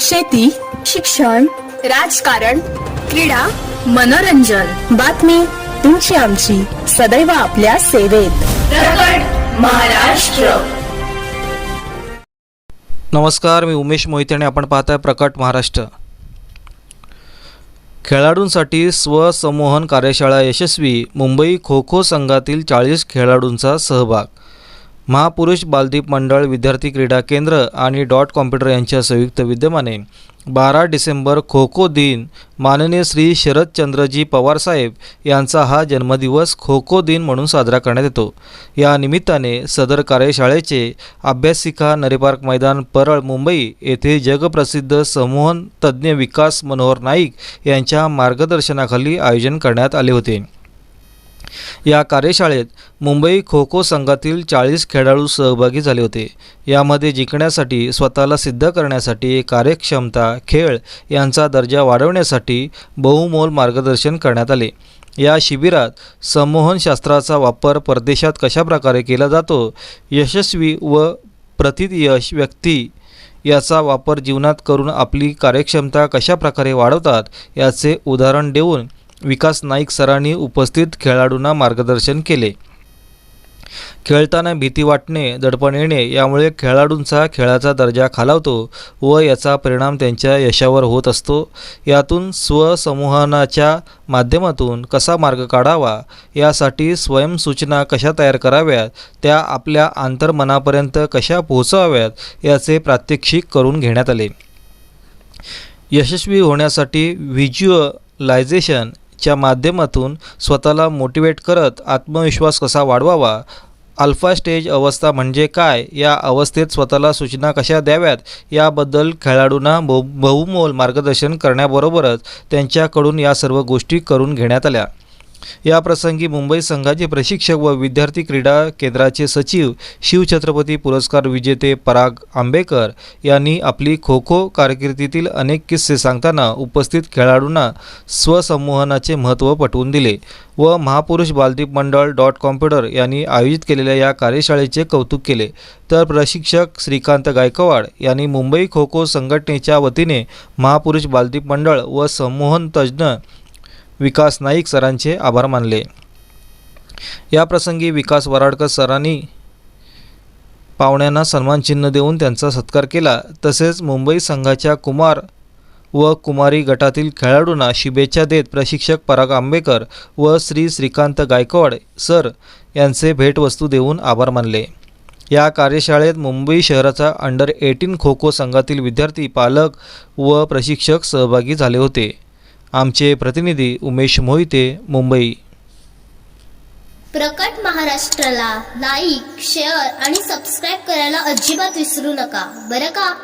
शेती शिक्षण राजकारण क्रीडा मनोरंजन. बातमी तुमची आमची. सदैव आपल्या सेवेत. प्रकट महाराष्ट्र. नमस्कार मी उमेश मोहिते आणि आपण पाहताय प्रकट महाराष्ट्र. खेळाडूंसाठी स्वसंमोहन कार्यशाळा यशस्वी मुंबई खो खो संघातील चाळीस खेळाडूंचा सहभाग. महापुरुष बालदीप मंडळ विद्यार्थी क्रीडा केंद्र आणि डॉट कॉम्प्युटर यांच्या संयुक्त विद्यमाने बारा डिसेंबर खो खो दिन माननीय श्री शरदचंद्रजी पवारसाहेब यांचा हा जन्मदिवस खो खो दिन म्हणून साजरा करण्यात येतो. या निमित्ताने सदर कार्यशाळेचे अभ्यासिका नरेपार्क मैदान परळ मुंबई येथे जगप्रसिद्ध संमोहन तज्ज्ञ विकास मनोहर नाईक यांच्या मार्गदर्शनाखाली आयोजन करण्यात आले होते. या कार्यशाळेत मुंबई खो खो संघातील चाळीस खेळाडू सहभागी झाले होते. यामध्ये जिंकण्यासाठी स्वतःला सिद्ध करण्यासाठी कार्यक्षमता खेळ यांचा दर्जा वाढवण्यासाठी बहुमोल मार्गदर्शन करण्यात आले. या शिबिरात संमोहनशास्त्राचा वापर परदेशात कशाप्रकारे केला जातो यशस्वी व प्रतित यश व्यक्ती याचा वापर जीवनात करून आपली कार्यक्षमता कशाप्रकारे वाढवतात याचे उदाहरण देऊन विकास नाईक सरांनी उपस्थित खेळाडूंना मार्गदर्शन केले. खेळताना भीती वाटणे दडपण येणे यामुळे खेळाडूंचा खेळाचा दर्जा खालावतो व याचा परिणाम त्यांच्या यशावर होत असतो. यातून स्वसंमोहनाच्या माध्यमातून कसा मार्ग काढावा यासाठी स्वयंसूचना कशा तयार कराव्यात त्या आपल्या आंतरमनापर्यंत कशा पोहोचवाव्यात याचे प्रात्यक्षिक करून घेण्यात आले. यशस्वी होण्यासाठी च्या माध्यमातून स्वतःला मोटिवेट करत आत्मविश्वास कसा वाढवावा? अल्फा स्टेज अवस्था म्हणजे काय? या अवस्थेत स्वतःला सूचना कशा द्याव्यात? याबद्दल खेळाडूंना बहु बहुमोल मार्गदर्शन करण्याबरोबरच त्यांच्याकडून या सर्व गोष्टी करून घेण्यात आल्या. याप्रसंगी मुंबई संघाचे प्रशिक्षक व विद्यार्थी क्रीडा केंद्राचे सचिव शिवछत्रपती पुरस्कार विजेते पराग आंबेकर यांनी आपली खो खो कारकिर्दीतील अनेक किस्से सांगताना उपस्थित खेळाडूंना स्वसंमोहनाचे महत्त्व पटवून दिले व महापुरुष बालदीप मंडळ डॉट कॉम्प्युटर यांनी आयोजित केलेल्या या कार्यशाळेचे कौतुक केले. तर प्रशिक्षक श्रीकांत गायकवाड यांनी मुंबई खो खो संघटनेच्या वतीने महापुरुष बालदीप मंडळ व संमोहन तज्ज्ञ विकास नाईक सरांचे आभार मानले. या प्रसंगी विकास वराडकर सरांनी पाहुण्यांना सन्मानचिन्ह देऊन त्यांचा सत्कार केला. तसेच मुंबई संघाच्या कुमार व कुमारी गटातील खेळाडूंना शुभेच्छा देत प्रशिक्षक पराग आंबेकर व श्री श्रीकांत गायकवाड सर यांचे भेटवस्तू देऊन आभार मानले. या कार्यशाळेत मुंबई शहराचा अंडर एटीन खो खो संघातील विद्यार्थी पालक व प्रशिक्षक सहभागी झाले होते. आमचे प्रतिनिधी उमेश मोहिते मुंबई. प्रकट महाराष्ट्राला लाईक शेअर आणि सबस्क्राईब करायला अजिबात विसरू नका. बरं का?